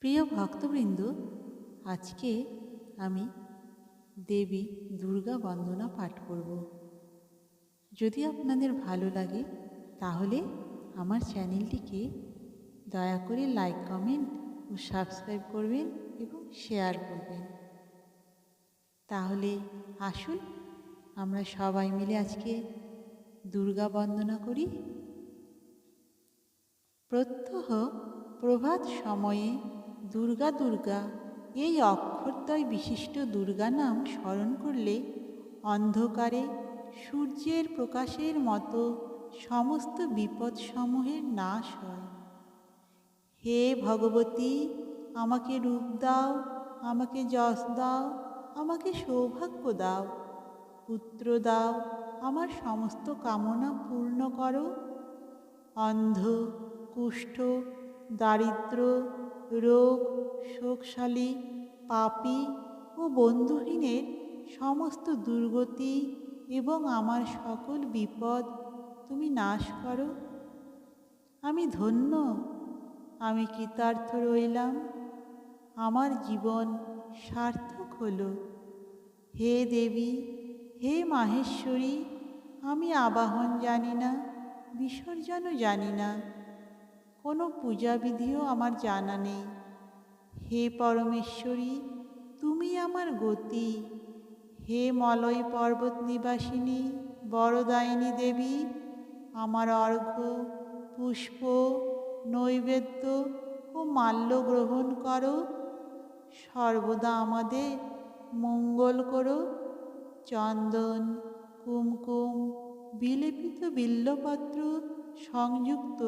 প্রিয় ভক্তবৃন্দ, আজকে আমি দেবী দুর্গা বন্দনা পাঠ করব। যদি আপনাদের ভালো লাগে, তাহলে আমার চ্যানেলটিকে দয়া করে লাইক, কমেন্ট ও সাবস্ক্রাইব করবেন এবং শেয়ার করবেন। তাহলে আসুন, আমরা সবাই মিলে আজকে দুর্গা বন্দনা করি। প্রত্যহ প্রভাত সময়ে দুর্গা দুর্গা, এই অক্ষরদ্বয় বিশিষ্ট দুর্গা নাম স্মরণ করলে অন্ধকারে সূর্যের প্রকাশের মতো সমস্ত বিপদসমূহের নাশ হয়। হে ভগবতী, আমাকে রূপ দাও, আমাকে যশ দাও, আমাকে সৌভাগ্য দাও, পুত্র দাও, আমার সমস্ত কামনা পূর্ণ করো। অন্ধ, কুষ্ঠ, দারিদ্র রোগ, শোকশালী, পাপী ও বন্ধুহীনের সমস্ত দুর্গতি এবং আমার সকল বিপদ তুমি নাশ করো। আমি ধন্য, আমি কৃতার্থ রইলাম, আমার জীবন সার্থক হলো। হে দেবী, হে মাহেশ্বরী, আমি আবাহন জানি না, বিসর্জনও জানি না কোনো পূজাবিধিও আমার জানা নেই। হে পরমেশ্বরী, তুমি আমার গতি। হে মলয় পর্বত নিবাসিনী বড়দায়িনী দেবী, আমার অর্ঘ্য, পুষ্প, নৈবেদ্য ও মাল্য গ্রহণ করো। সর্বদা আমাদের মঙ্গল করো। চন্দন, কুমকুম, বিলেপিত বিল্লপত্র সংযুক্ত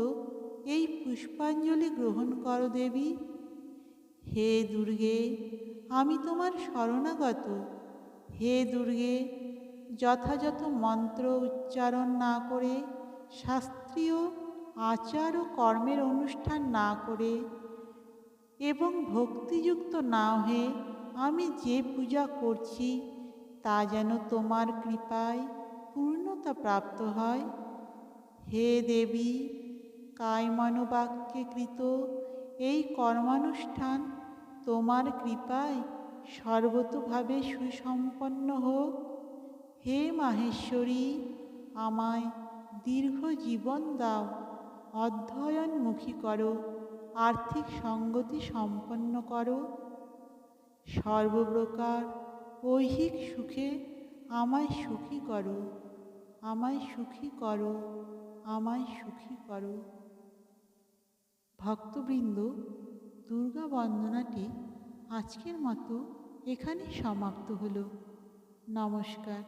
পুষ্পাঞ্জলি গ্রহণ করো দেবী। হে দুর্গে, আমি তোমার শরণাগত। হে দুর্গে, যথাযথ মন্ত্র উচ্চারণ না করে, শাস্ত্রীয় আচার ও কর্মের অনুষ্ঠান না করে এবং ভক্তিযুক্ত না হয়ে আমি যে পূজা করছি, তা যেন তোমার কৃপায় পূর্ণতা প্রাপ্ত হয়। হে দেবী কায়মানুবাক্যে কৃত এই কর্মানুষ্ঠান তোমার কৃপায় সর্বতোভাবে সুসম্পন্ন হোক। হে মাহেশ্বরী, আমায় দীর্ঘ জীবন দাও, অধ্যয়নমুখী করো, আর্থিক সঙ্গতি সম্পন্ন করো। সর্বপ্রকার ঐহিক সুখে আমায় সুখী করো, আমায় সুখী করো, আমায় সুখী করো। ভক্তবৃন্দ দুর্গা বন্দনাটি আজকের মতো এখানে সমাপ্ত হলো। নমস্কার।